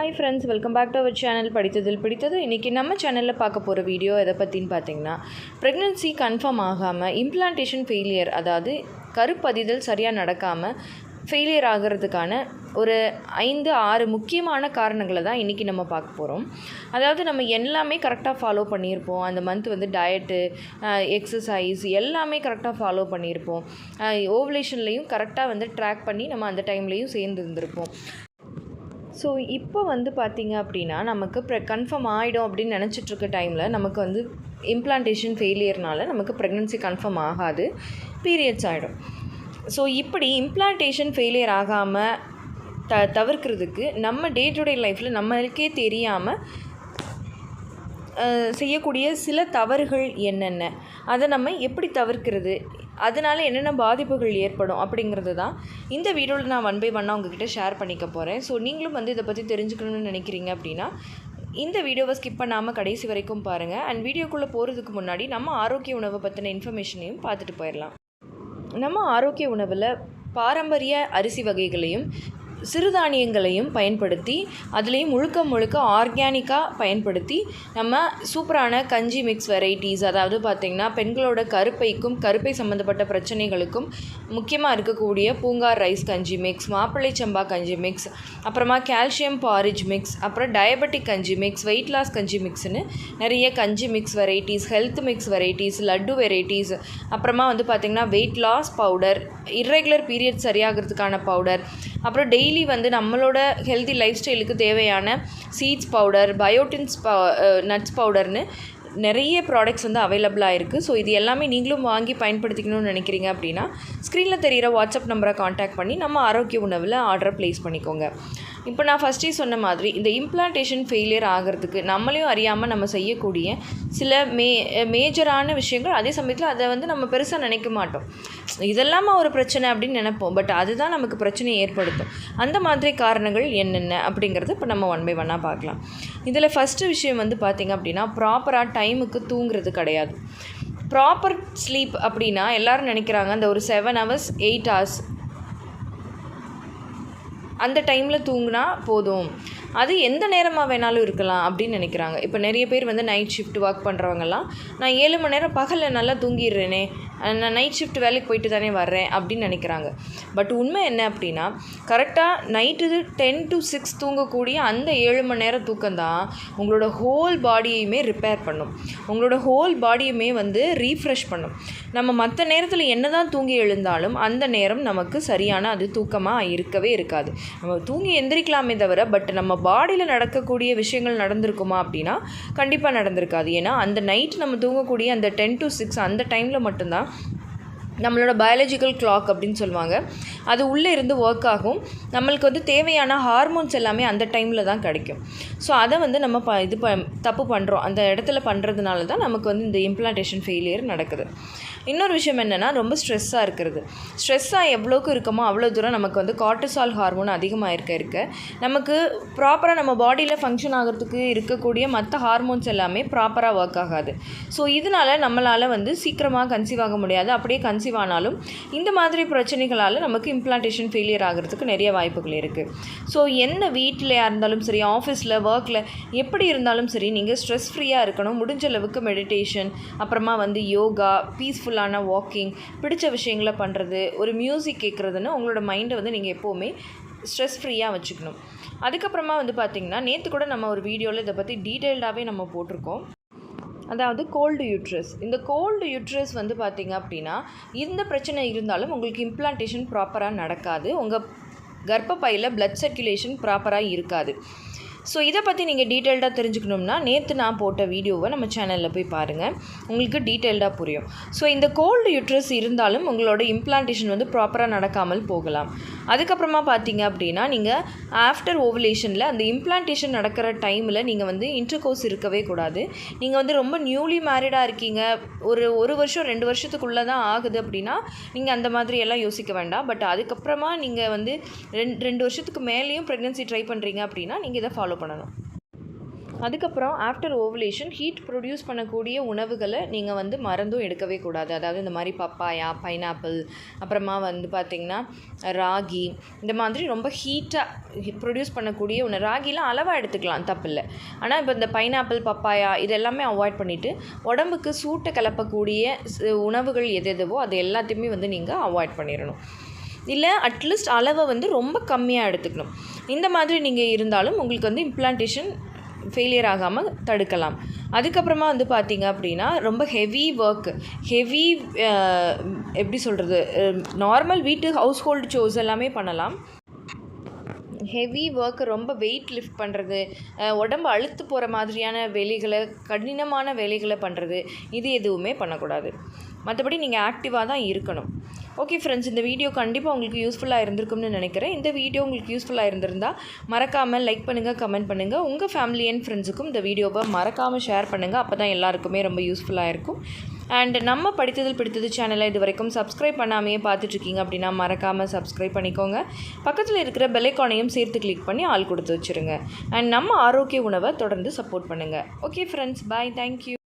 Hi friends welcome back to our channel படித்ததில் பிடித்தது இன்றைக்கி நம்ம சேனலில் பார்க்க போகிற வீடியோ எதை பற்றின்னு பார்த்தீங்கன்னா ப்ரெக்னென்சி கன்ஃபார்ம் ஆகாமல் இம்ப்ளான்டேஷன் ஃபெயிலியர் அதாவது கருப்பதிதல் சரியாக நடக்காமல் ஃபெயிலியர் ஆகிறதுக்கான ஒரு ஐந்து ஆறு முக்கியமான காரணங்களை தான் இன்றைக்கி நம்ம பார்க்க போகிறோம் அதாவது நம்ம எல்லாமே கரெக்டாக ஃபாலோ பண்ணியிருப்போம். அந்த மந்த் வந்து டயட்டு எக்ஸசைஸ் எல்லாமே கரெக்டாக ஃபாலோ பண்ணியிருப்போம். ஓவலேஷன்லேயும் கரெக்டாக வந்து ட்ராக் பண்ணி நம்ம அந்த டைம்லேயும் சேர்ந்துருந்துருப்போம் ஸோ இப்போ வந்து பார்த்திங்க அப்படின்னா நமக்கு ப்ரெ கன்ஃபார்ம் ஆகிடும் அப்படின்னு நினச்சிட்ருக்க டைமில் நமக்கு வந்து இம்ப்ளான்டேஷன் ஃபெயிலியர்னால நமக்கு ப்ரெக்னென்சி கன்ஃபார்ம் ஆகாது. பீரியட்ஸ் ஆகிடும் ஸோ இப்படி இம்ப்ளான்டேஷன் ஃபெயிலியர் ஆகாமல் த தவிர்க்கிறதுக்கு நம்ம டே டு டே லைஃப்பில் நம்மளுக்கே தெரியாமல் செய்யக்கூடிய சில தவறுகள் என்னென்ன? அதை நம்ம எப்படி தவிர்க்கிறது? அதனால் என்னென்ன பாதிப்புகள் ஏற்படும் அப்படிங்கிறது தான் இந்த வீடியோவில் நான் ஒன் பை ஒன்னாக உங்ககிட்ட ஷேர் பண்ணிக்க போகிறேன் ஸோ நீங்களும் வந்து இதை பற்றி தெரிஞ்சுக்கணும்னு நினைக்கிறீங்க அப்படின்னா இந்த வீடியோவை ஸ்கிப் பண்ணாமல் கடைசி வரைக்கும் பாருங்கள் அண்ட் வீடியோக்குள்ளே போகிறதுக்கு முன்னாடி நம்ம ஆரோக்கிய உணவை பற்றின இன்ஃபர்மேஷனையும் பார்த்துட்டு போயிடலாம் நம்ம ஆரோக்கிய உணவில் பாரம்பரிய அரிசி வகைகளையும் சிறுதானியங்களையும் பயன்படுத்தி அதுலேயும் முழுக்க முழுக்க ஆர்கானிக்காக பயன்படுத்தி நம்ம சூப்பரான கஞ்சி மிக்ஸ் வெரைட்டிஸ் அதாவது பார்த்திங்கன்னா பெண்களோட கருப்பைக்கும் கருப்பை சம்மந்தப்பட்ட பிரச்சனைகளுக்கும் முக்கியமாக இருக்கக்கூடிய பூங்கார் ரைஸ் கஞ்சி மிக்ஸ் மாப்பிள்ளை சம்பா கஞ்சி மிக்ஸ் அப்புறமா கால்சியம் பாரிஜ் மிக்ஸ் அப்புறம் டயபெட்டிக் கஞ்சி மிக்ஸ் வெயிட் லாஸ் கஞ்சி மிக்ஸ்னு நிறைய கஞ்சி mix varieties health mix varieties laddu varieties அப்புறமா வந்து பார்த்திங்கன்னா weight loss powder irregular period சரியாகிறதுக்கான powder அப்புறம் டெய்லி வந்து நம்மளோட ஹெல்தி லைஃப் ஸ்டைலுக்கு தேவையான சீட்ஸ் பவுடர் பயோட்டின்ஸ் நட்ஸ் பவுடர்னு நிறைய ப்ராடக்ட்ஸ் வந்து அவைலபிளாக இருக்குது ஸோ இது எல்லாமே நீங்களும் வாங்கி பயன்படுத்திக்கணும்னு நினைக்கிறீங்க அப்படின்னா ஸ்க்ரீனில் தெரிகிற வாட்ஸ்அப் நம்பரை காண்டாக்ட் பண்ணி நம்ம ஆரோக்கிய உணவில் ஆர்டரை ப்ளேஸ் பண்ணிக்கோங்க. இப்போ நான் ஃபஸ்ட்டே சொன்ன மாதிரி இந்த இம்ப்ளான்டேஷன் ஃபெயிலியர் ஆகிறதுக்கு நம்மளையும் அறியாமல் நம்ம செய்யக்கூடிய சில மே மேஜரான விஷயங்கள் அதே சமயத்தில் அதை வந்து நம்ம பெருசாக நினைக்க மாட்டோம். இதெல்லாமா ஒரு பிரச்சனை அப்படின்னு நினைப்போம். பட் அதுதான் நமக்கு பிரச்சனையை ஏற்படுத்தும். அந்த மாதிரி காரணங்கள் என்னென்ன அப்படிங்கிறத இப்போ நம்ம ஒன் பை ஒன்னாக பார்க்கலாம். இதில் ஃபஸ்ட்டு விஷயம் வந்து பார்த்திங்க அப்படின்னா ப்ராப்பராக டைமுக்கு தூங்குறது கிடையாது. ப்ராப்பர் ஸ்லீப் அப்படின்னா எல்லாரும் நினைக்கிறாங்க அந்த ஒரு செவன் ஹவர்ஸ் எயிட் ஹவர்ஸ் அந்த டைமில் தூங்கினா போதும். அது எந்த நேரமாக வேணாலும் இருக்கலாம் அப்படின்னு நினைக்கிறாங்க. இப்போ நிறைய பேர் வந்து நைட் ஷிஃப்ட் ஒர்க் பண்ணுறவங்கலாம் நான் ஏழு மணி நேரம் பகலில் நல்லா தூங்கிடுறேனே. நான் நைட் ஷிஃப்ட் வேலைக்கு போயிட்டு தானே வர்றேன். அப்படின்னு நினைக்கிறாங்க. பட் உண்மை என்ன அப்படின்னா கரெக்டாக நைட்டு டென் டு சிக்ஸ் தூங்கக்கூடிய அந்த ஏழு மணி நேரம் தூக்கம் தான் உங்களோட ஹோல் பாடியையுமே ரிப்பேர் பண்ணும். உங்களோட ஹோல் பாடியுமே வந்து ரீஃப்ரெஷ் பண்ணும். நம்ம மற்ற நேரத்தில் என்ன தான் தூங்கி எழுந்தாலும் அந்த நேரம் நமக்கு சரியான அது தூக்கமாக இருக்கவே இருக்காது. நம்ம தூங்கி எந்திரிக்கலாமே தவிர பட் நம்ம பாடியில் நடக்கக்கூடிய விஷயங்கள் நடந்திருக்குமா அப்படின்னா கண்டிப்பாக நடந்திருக்காது. ஏன்னா அந்த நைட் நம்ம தூங்கக்கூடிய அந்த டென் டு சிக்ஸ் அந்த டைமில் மட்டும்தான் நம்மளோட பயாலஜிக்கல் கிளாக் அப்படின்னு சொல்லுவாங்க. அது உள்ளே இருந்து ஒர்க் ஆகும். நம்மளுக்கு வந்து தேவையான ஹார்மோன்ஸ் எல்லாமே அந்த டைமில் தான் கிடைக்கும். ஸோ அதை வந்து நம்ம ப இது ப தப்பு பண்ணுறோம் அந்த இடத்துல பண்ணுறதுனால தான் நமக்கு வந்து இந்த இம்ப்ளான்டேஷன் ஃபெயிலியர் நடக்குது. இன்னொரு விஷயம் என்னென்னா ரொம்ப ஸ்ட்ரெஸ்ஸாக இருக்கிறது. ஸ்ட்ரெஸ்ஸாக எவ்வளோக்கு இருக்கமோ அவ்வளோ தூரம் நமக்கு வந்து கார்டிசால் ஹார்மோன் அதிகமாக இருக்க இருக்க. நமக்கு ப்ராப்பராக நம்ம பாடியில் ஃபங்க்ஷன் ஆகிறதுக்கு இருக்கக்கூடிய மற்ற ஹார்மோன்ஸ் எல்லாமே ப்ராப்பராக ஒர்க் ஆகாது. ஸோ இதனால் நம்மளால் வந்து சீக்கிரமாக கன்சீவ் ஆக முடியாது. அப்படியே கன்சீவ் ஆனாலும் இந்த மாதிரி பிரச்சனைகளால் நமக்கு இம்ப்ளான்டேஷன் ஃபெயிலியர் ஆகிறதுக்கு நிறைய வாய்ப்புகள் இருக்குது ஸோ என்ன வீட்டிலையாக இருந்தாலும் சரி ஆஃபீஸில் ஒர்க்கில் எப்படி இருந்தாலும் சரி நீங்கள் ஸ்ட்ரெஸ் ஃப்ரீயாக இருக்கணும். முடிஞ்ச அளவுக்கு மெடிடேஷன் அப்புறமா வந்து யோகா பீஸ்ஃபுல்லான வாக்கிங் பிடிச்ச விஷயங்களை பண்ணுறது ஒரு மியூசிக் கேட்குறதுன்னு உங்களோட மைண்டை வந்து நீங்கள் எப்போவுமே ஸ்ட்ரெஸ் ஃப்ரீயாக வச்சுக்கணும். அதுக்கப்புறமா வந்து பார்த்திங்கன்னா நேற்று கூட நம்ம ஒரு வீடியோவில் இதை பற்றி டீட்டெயில்டாகவே நம்ம போட்டிருக்கோம். அதாவது கோல்டு யூட்ரஸ் இந்த கோல்டு யூட்ரஸ் வந்து பார்த்திங்க அப்படின்னா இந்த பிரச்சனை இருந்தாலும் உங்களுக்கு இம்ப்ளான்டேஷன் ப்ராப்பராக நடக்காது. உங்கள் கர்ப்பப்பையில் பிளட் சர்க்குலேஷன் ப்ராப்பராக இருக்காது. ஸோ இதை பற்றி நீங்கள் டீட்டெயில்டாக தெரிஞ்சுக்கணும்னா நேற்று நான் போட்ட வீடியோவை நம்ம சேனலில் போய் பாருங்கள் உங்களுக்கு டீட்டெயில்டாக புரியும். ஸோ இந்த கோல்டு யூட்ரஸ் இருந்தாலும் உங்களோட இம்ப்ளான்டேஷன் வந்து ப்ராப்பராக நடக்காமல் போகலாம். அதுக்கப்புறமா பார்த்தீங்க அப்படின்னா நீங்கள் ஆஃப்டர் ஓவலேஷனில் அந்த இம்ப்ளான்டேஷன் நடக்கிற டைமில் நீங்கள் வந்து இன்டர்கோர்ஸ் இருக்கவே கூடாது. நீங்கள் வந்து ரொம்ப நியூலி மேரிடாக இருக்கீங்க. ஒரு ஒரு வருஷம் ரெண்டு வருஷத்துக்குள்ளே தான் ஆகுது அப்படின்னா நீங்கள் அந்த மாதிரி எல்லாம் யோசிக்க வேண்டாம். பட் அதுக்கப்புறமா நீங்கள் வந்து ரெண்டு ரெண்டு வருஷத்துக்கு மேலேயும் ப்ரெக்னென்சி ட்ரை பண்ணுறீங்க அப்படின்னா நீங்கள் இதை ஃபாலோ பண்ணணும். அதுக்கப்புறம் ஆஃப்டர் ஓவலேஷன் ஹீட் ப்ரொடியூஸ் பண்ணக்கூடிய உணவுகளை நீங்கள் வந்து மறந்தும் எடுக்கவே கூடாது. அதாவது இந்த மாதிரி பப்பாயா பைனாப்பிள் அப்புறமா வந்து பார்த்திங்கன்னா ராகி இந்த மாதிரி ரொம்ப ஹீட்டாக ப்ரொடியூஸ் பண்ணக்கூடிய உணவு. ராகிலாம் அளவாக எடுத்துக்கலாம் தப்பில்லை. ஆனால் இப்போ இந்த பைனாப்பிள் பப்பாயா இது எல்லாமே அவாய்ட் பண்ணிவிட்டு உடம்புக்கு சூட்டை கலப்பக்கூடிய உணவுகள் எது எதுவோ அது எல்லாத்தையுமே வந்து நீங்கள் அவாய்ட் பண்ணிடணும். இல்லை அட்லீஸ்ட் அளவை வந்து ரொம்ப கம்மியாக எடுத்துக்கணும். இந்த மாதிரி நீங்கள் இருந்தாலும் உங்களுக்கு வந்து இம்ப்ளான்டேஷன் ஃபெயிலியர் ஆகாமல் தடுக்கலாம். அதுக்கப்புறமா வந்து பார்த்திங்க அப்படின்னா ரொம்ப ஹெவி ஒர்க் ஹெவி எப்படி சொல்கிறது நார்மல் வீட்டு ஹவுஸ் ஹோல்டு ஷோஸ் எல்லாமே பண்ணலாம். ஹெவி ஒர்க் ரொம்ப வெயிட் லிஃப்ட் பண்ணுறது உடம்பு அழுத்து போகிற மாதிரியான வேலைகளை கடினமான வேலைகளை பண்ணுறது இது எதுவுமே பண்ணக்கூடாது. மற்றபடி நீங்கள் ஆக்டிவாக தான் இருக்கணும். ஓகே ஃப்ரெண்ட்ஸ் இந்த வீடியோ கண்டிப்பாக உங்களுக்கு யூஸ்ஃபுல்லாக இருந்திருக்கும்னு நினைக்கிறேன். இந்த வீடியோ உங்களுக்கு யூஸ்ஃபுல்லாக இருந்திருந்தால் மறக்காமல் லைக் பண்ணுங்கள் கமெண்ட் பண்ணுங்கள் உங்கள் ஃபேமிலி அண்ட் ஃப்ரெண்ட்ஸுக்கும் இந்த வீடியோவை மறக்காமல் ஷேர் பண்ணுங்கள் அப்போ தான் எல்லாருக்குமே ரொம்ப யூஸ்ஃபுல்லாக இருக்கும். அண்ட் நம்ம படித்ததில் பிடித்தது சேனலை இது வரைக்கும் சப்ஸ்கிரைப் பண்ணாமையே பார்த்துட்ருக்கீங்க அப்படின்னா மறக்காமல் சப்ஸ்கிரைப் பண்ணிக்கோங்க. பக்கத்தில் இருக்கிற பெலைக்கானையும் சேர்த்து கிளிக் பண்ணி ஆள் கொடுத்து வச்சுருங்க. அண்ட் நம்ம ஆரோக்கிய உணவை தொடர்ந்து சப்போர்ட் பண்ணுங்கள் ஓகே ஃப்ரெண்ட்ஸ் பாய் தேங்க்யூ